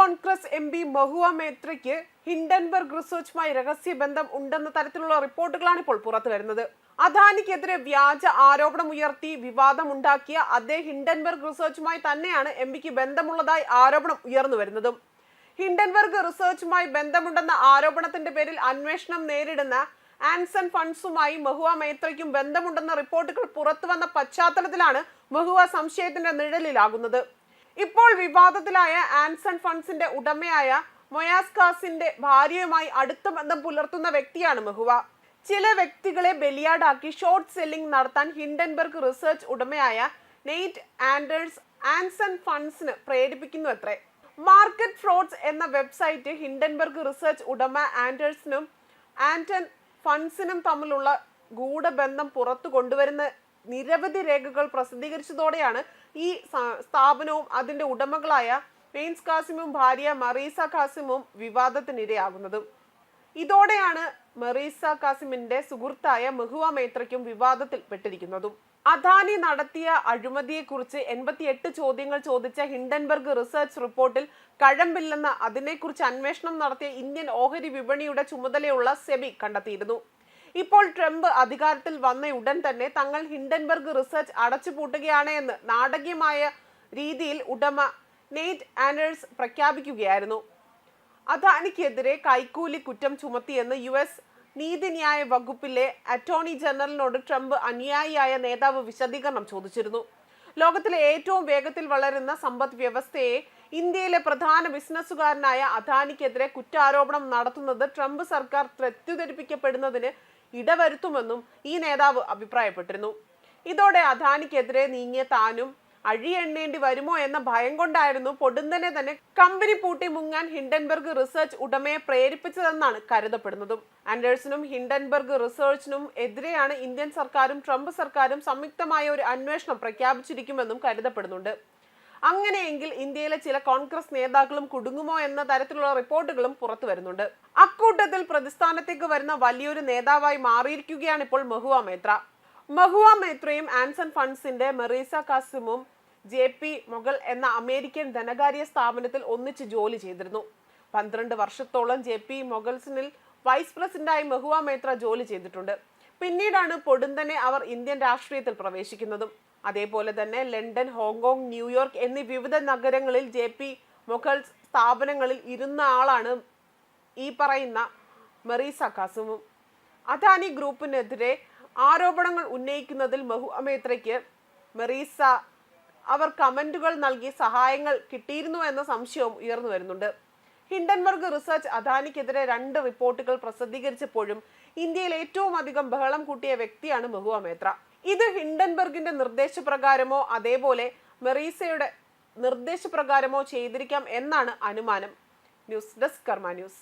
Congress M P Mahua മേത്രയ്ക്ക് Hindenburg റിസർച്ചുമായി രഹസ്യ ബന്ധം ഉണ്ടെന്ന തരത്തിലുള്ള റിപ്പോർട്ടുകളാണ് ഇപ്പോൾ പുറത്തു വരുന്നത്. അദാനിക്കെതിരെ വ്യാജ ആരോപണം ഉയർത്തി വിവാദമുണ്ടാക്കിയ അതേ ഹിൻഡൻബർഗ് റിസർച്ചുമായി തന്നെയാണ് എം പിക്ക് ബന്ധമുള്ളതായി ആരോപണം ഉയർന്നു വരുന്നതും. ഹിൻഡൻബർഗ് റിസർച്ചുമായി ബന്ധമുണ്ടെന്ന ആരോപണത്തിന്റെ പേരിൽ അന്വേഷണം നേരിടുന്ന ആൻസൺ ഫണ്ട്സുമായി മഹുവ മേത്രയ്ക്കും ബന്ധമുണ്ടെന്ന റിപ്പോർട്ടുകൾ പുറത്തുവന്ന പശ്ചാത്തലത്തിലാണ് മഹുവ സംശയത്തിന്റെ നിഴലിലാകുന്നത്. ഇപ്പോൾ വിവാദത്തിലായ ആൻസൺ ഫണ്ട്സിന്റെ ഉടമയായ മൊയാസ് ഖാസിന്റെ ഭാര്യയുമായി അടുത്ത ബന്ധം പുലർത്തുന്ന വ്യക്തിയാണ് മെഹുവ. ചില വ്യക്തികളെ ബലിയാടാക്കി ഷോർട്ട് സെല്ലിംഗ് നടത്താൻ ഹിൻഡൻബർഗ് റിസർച്ച് ഉടമയായ നെയ്റ്റ് ആൻഡേഴ്സ് ആൻസൺ ഫണ്ട്സിന് പ്രേരിപ്പിക്കുന്നു അത്രേ മാർക്കറ്റ് ഫ്രോഡ്സ് എന്ന വെബ്സൈറ്റ് ഹിൻഡൻബർഗ് റിസർച്ച് ഉടമ ആൻഡേഴ്സിനും ആന്റൺ ഫണ്ട്സിനും തമ്മിലുള്ള ഗൂഢബന്ധം പുറത്തു കൊണ്ടുവരുന്ന നിരവധി രേഖകൾ പ്രസിദ്ധീകരിച്ചതോടെയാണ് ഈ സ്ഥാപനവും അതിന്റെ ഉടമകളായ മെയിൻസ് കാസിമും ഭാര്യ മറീസ കാസിമും വിവാദത്തിനിരയാകുന്നതും. ഇതോടെയാണ് മെറീസ കാസിമിന്റെ സുഹൃത്തായ മെഹുവ മേത്രയ്ക്കും വിവാദത്തിൽ പെട്ടിരിക്കുന്നതും. അദാനി നടത്തിയ അഴിമതിയെക്കുറിച്ച് എൺപത്തിയെട്ട് ചോദ്യങ്ങൾ ചോദിച്ച ഹിൻഡൻബർഗ് റിസർച്ച് റിപ്പോർട്ടിൽ കഴമ്പില്ലെന്ന് അതിനെക്കുറിച്ച് അന്വേഷണം നടത്തിയ ഇന്ത്യൻ ഓഹരി വിപണിയുടെ ചുമതലയുള്ള സെബി കണ്ടെത്തിയിരുന്നു. ഇപ്പോൾ ട്രംപ് അധികാരത്തിൽ വന്ന ഉടൻ തന്നെ തങ്ങൾ ഹിൻഡൻബർഗ് റിസർച്ച് അടച്ചുപൂട്ടുകയാണ് എന്ന് നാടകീയമായ രീതിയിൽ ഉടമ നെയ്റ്റ് ആനേഴ്സ് പ്രഖ്യാപിക്കുകയായിരുന്നു. അദാനിക്കെതിരെ കൈക്കൂലി കുറ്റം ചുമത്തിയെന്ന് യു എസ് നീതിന്യായ വകുപ്പിലെ അറ്റോർണി ജനറലിനോട് ട്രംപ് അനുയായിയായ നേതാവ് വിശദീകരണം ചോദിച്ചിരുന്നു. ലോകത്തിലെ ഏറ്റവും വേഗത്തിൽ വളരുന്ന സമ്പദ് വ്യവസ്ഥയെ ഇന്ത്യയിലെ പ്രധാന ബിസിനസ്സുകാരനായ അദാനിക്കെതിരെ കുറ്റാരോപണം നടത്തുന്നത് ട്രംപ് സർക്കാർ തെറ്റിദ്ധരിപ്പിക്കപ്പെടുന്നതിന് ഇടവരുത്തുമെന്നും ഈ നേതാവ് അഭിപ്രായപ്പെട്ടിരുന്നു. ഇതോടെ അദാനിക്കെതിരെ നീങ്ങിയ താനും അഴിയെണ്ണേണ്ടി വരുമോ എന്ന ഭയം കൊണ്ടായിരുന്നു പൊടുന്നനെ തന്നെ കമ്പനി പൂട്ടി മുങ്ങാൻ ഹിൻഡൻബർഗ് റിസർച്ച് ഉടമയെ പ്രേരിപ്പിച്ചതെന്നാണ് കരുതപ്പെടുന്നതും. ആൻഡേഴ്സനും ഹിൻഡൻബർഗ് റിസർച്ചിനും എതിരെയാണ് ഇന്ത്യൻ സർക്കാരും ട്രംപ് സർക്കാരും സംയുക്തമായ ഒരു അന്വേഷണം പ്രഖ്യാപിച്ചിരിക്കുമെന്നും കരുതപ്പെടുന്നുണ്ട്. അങ്ങനെയെങ്കിൽ ഇന്ത്യയിലെ ചില കോൺഗ്രസ് നേതാക്കളും കുടുങ്ങുമോ എന്ന തരത്തിലുള്ള റിപ്പോർട്ടുകളും പുറത്തു വരുന്നുണ്ട്. അക്കൂട്ടത്തിൽ പ്രതിസ്ഥാനത്തേക്ക് വരുന്ന വലിയൊരു നേതാവായി മാറിയിരിക്കുകയാണ് ഇപ്പോൾ മഹുവ മേത്ര. മഹുവ മേത്രയും ആൻസൺ ഫണ്ട്സിന്റെ മെറീസ കാസിമും ജെ പി മുഗൾ എന്ന അമേരിക്കൻ ധനകാര്യ സ്ഥാപനത്തിൽ ഒന്നിച്ച് ജോലി ചെയ്തിരുന്നു. പന്ത്രണ്ട് വർഷത്തോളം ജെ പി മൊഗൽസിനിൽ വൈസ് പ്രസിഡന്റായി മെഹുവ മേത്ര ജോലി ചെയ്തിട്ടുണ്ട്. പിന്നീടാണ് പൊടുന്തനെ അവർ ഇന്ത്യൻ രാഷ്ട്രീയത്തിൽ പ്രവേശിക്കുന്നതും. അതേപോലെ തന്നെ ലണ്ടൻ ഹോങ്കോങ് ന്യൂയോർക്ക് എന്നീ വിവിധ നഗരങ്ങളിൽ ജെ പി സ്ഥാപനങ്ങളിൽ ഇരുന്ന ആളാണ് ഈ പറയുന്ന മെറീസ കാസുമും അദാനി ഗ്രൂപ്പിനെതിരെ ആരോപണങ്ങൾ ഉന്നയിക്കുന്നതിൽ മെഹുവ അമേത്രയ്ക്ക് മെറീസ അവർ കമന്റുകൾ നൽകി സഹായങ്ങൾ കിട്ടിയിരുന്നു എന്ന സംശയവും ഉയർന്നു വരുന്നുണ്ട്. ഹിൻഡൻബർഗ് റിസർച്ച് അദാനിക്കെതിരെ രണ്ട് റിപ്പോർട്ടുകൾ പ്രസിദ്ധീകരിച്ചപ്പോഴും ഇന്ത്യയിൽ ഏറ്റവും അധികം ബഹളം കൂട്ടിയ വ്യക്തിയാണ് മഹുവ മേത്ര. ഇത് ഹിൻഡൻബർഗിന്റെ നിർദ്ദേശപ്രകാരമോ അതേപോലെ മെറീസയുടെ നിർദ്ദേശപ്രകാരമോ ചെയ്തിരിക്കാം എന്നാണ് അനുമാനം. News desk Karma news.